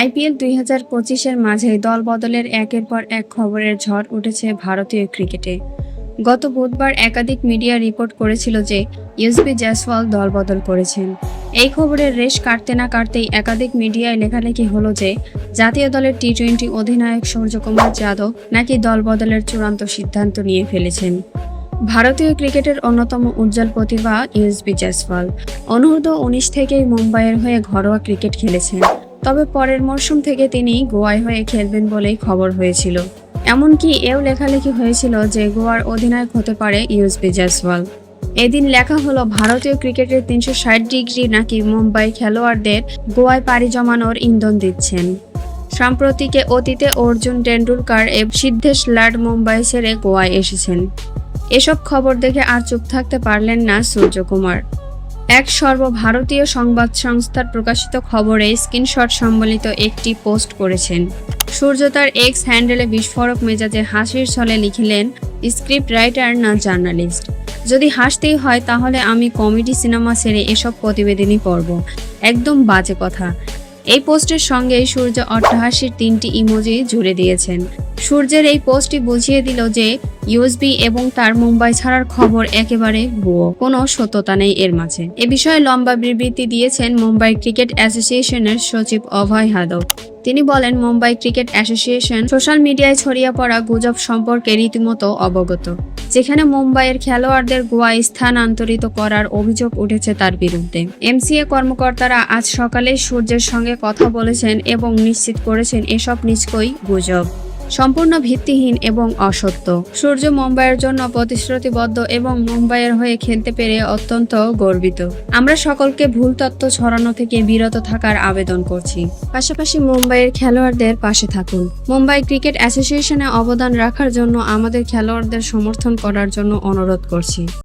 IPL দুই হাজার পঁচিশের মাঝে দল বদলের একের পর এক খবরের ঝড় উঠেছে ভারতীয় ক্রিকেটে। গত বুধবার একাধিক মিডিয়া রিপোর্ট করেছিল যে ইউসবি জয়সওয়াল দল বদল করেছেন। এই খবরের রেশ কাটতে না কাটতেই একাধিক মিডিয়ায় লেখালেখি হলো যে জাতীয় দলের টি টোয়েন্টি অধিনায়ক সূর্যকুমার যাদব নাকি দল বদলের চূড়ান্ত সিদ্ধান্ত নিয়ে ফেলেছেন। ভারতীয় ক্রিকেটের অন্যতম উজ্জ্বল প্রতিভা ইউসবি জয়সওয়াল। অনূর্ধ্ব উনিশ থেকেই মুম্বাইয়ের হয়ে ঘরোয়া ক্রিকেট খেলেছেন। তবে পরের মরশুম থেকে তিনি গোয়ায় হয়ে খেলবেন বলেই খবর হয়েছিল। এমনকি এও লেখালেখি হয়েছিল যে গোয়ার অধিনায়ক হতে পারে ইউসবি জয়সওয়াল এদিন লেখা হলো, ভারতীয় ক্রিকেটের তিনশো ষাট ডিগ্রি নাকি মুম্বাই খেলোয়াড়দের গোয়ায় পাড়ি জমানোর ইন্ধন দিচ্ছেন। সাম্প্রতিকে অতীতে অর্জুন টেন্ডুলকার এবং সিদ্ধেশ লাড মুম্বাই ছেড়ে গোয়ায় এসেছেন। এসব খবর দেখে আর চুপ থাকতে পারলেন না সূর্যকুমার। এক সর্বভারতীয় সংবাদ সংস্থার প্রকাশিত খবরে স্ক্রিনশট সম্বলিত একটি পোস্ট করেছেন। সূর্য তার এক্স হ্যান্ডেলে বিস্ফোরক মেজাজে হাসির ছলে লিখিলেন, স্ক্রিপ্ট রাইটার না জার্নালিস্ট। যদি হাসতেই হয় তাহলে আমি কমেডি সিনেমা ছেড়ে এসব প্রতিবেদনই করব একদম বাজে কথা। এই পোস্টের সঙ্গে সূর্য অট্টহাসির তিনটি ইমোজি জুড়ে দিয়েছেন। সূর্যের এই পোস্টটি বুঝিয়ে দিল যে ইউএসবি এবং তার মুম্বাই ছাড়ার খবর একেবারে ভুয়ো। কোনো সত্যতা নেই এর মাঝে। এ বিষয়ে লম্বা বিবৃতি দিয়েছেন মুম্বাই ক্রিকেট অ্যাসোসিয়েশনের সচিব অভয় যাদব তিনি বলেন, মুম্বাই ক্রিকেট অ্যাসোসিয়েশন সোশ্যাল মিডিয়ায় ছড়িয়ে পড়া গুজব সম্পর্কে রীতিমতো অবগত। যেখানে মুম্বাইয়ের খেলোয়াড়দের গোয়ায় স্থানান্তরিত করার অভিযোগ উঠেছে তার বিরুদ্ধে। এমসিএ কর্মকর্তারা আজ সকালে সূর্যের সঙ্গে কথা বলেছেন এবং নিশ্চিত করেছেন এসব নিশ্চয়ই গুজব। সম্পূর্ণ ভিত্তিহীন এবং অসত্য। সূর্য মুম্বাইয়ের জন্য প্রতিশ্রুতিবদ্ধ এবং মুম্বাইয়ের হয়ে খেলতে পেরে অত্যন্ত গর্বিত। আমরা সকলকে ভুল তত্ত্ব ছড়ানো থেকে বিরত থাকার আবেদন করছি। পাশাপাশি মুম্বাইয়ের খেলোয়াড়দের পাশে থাকুন। মুম্বাই ক্রিকেট অ্যাসোসিয়েশনে অবদান রাখার জন্য আমাদের খেলোয়াড়দের সমর্থন করার জন্য অনুরোধ করছি।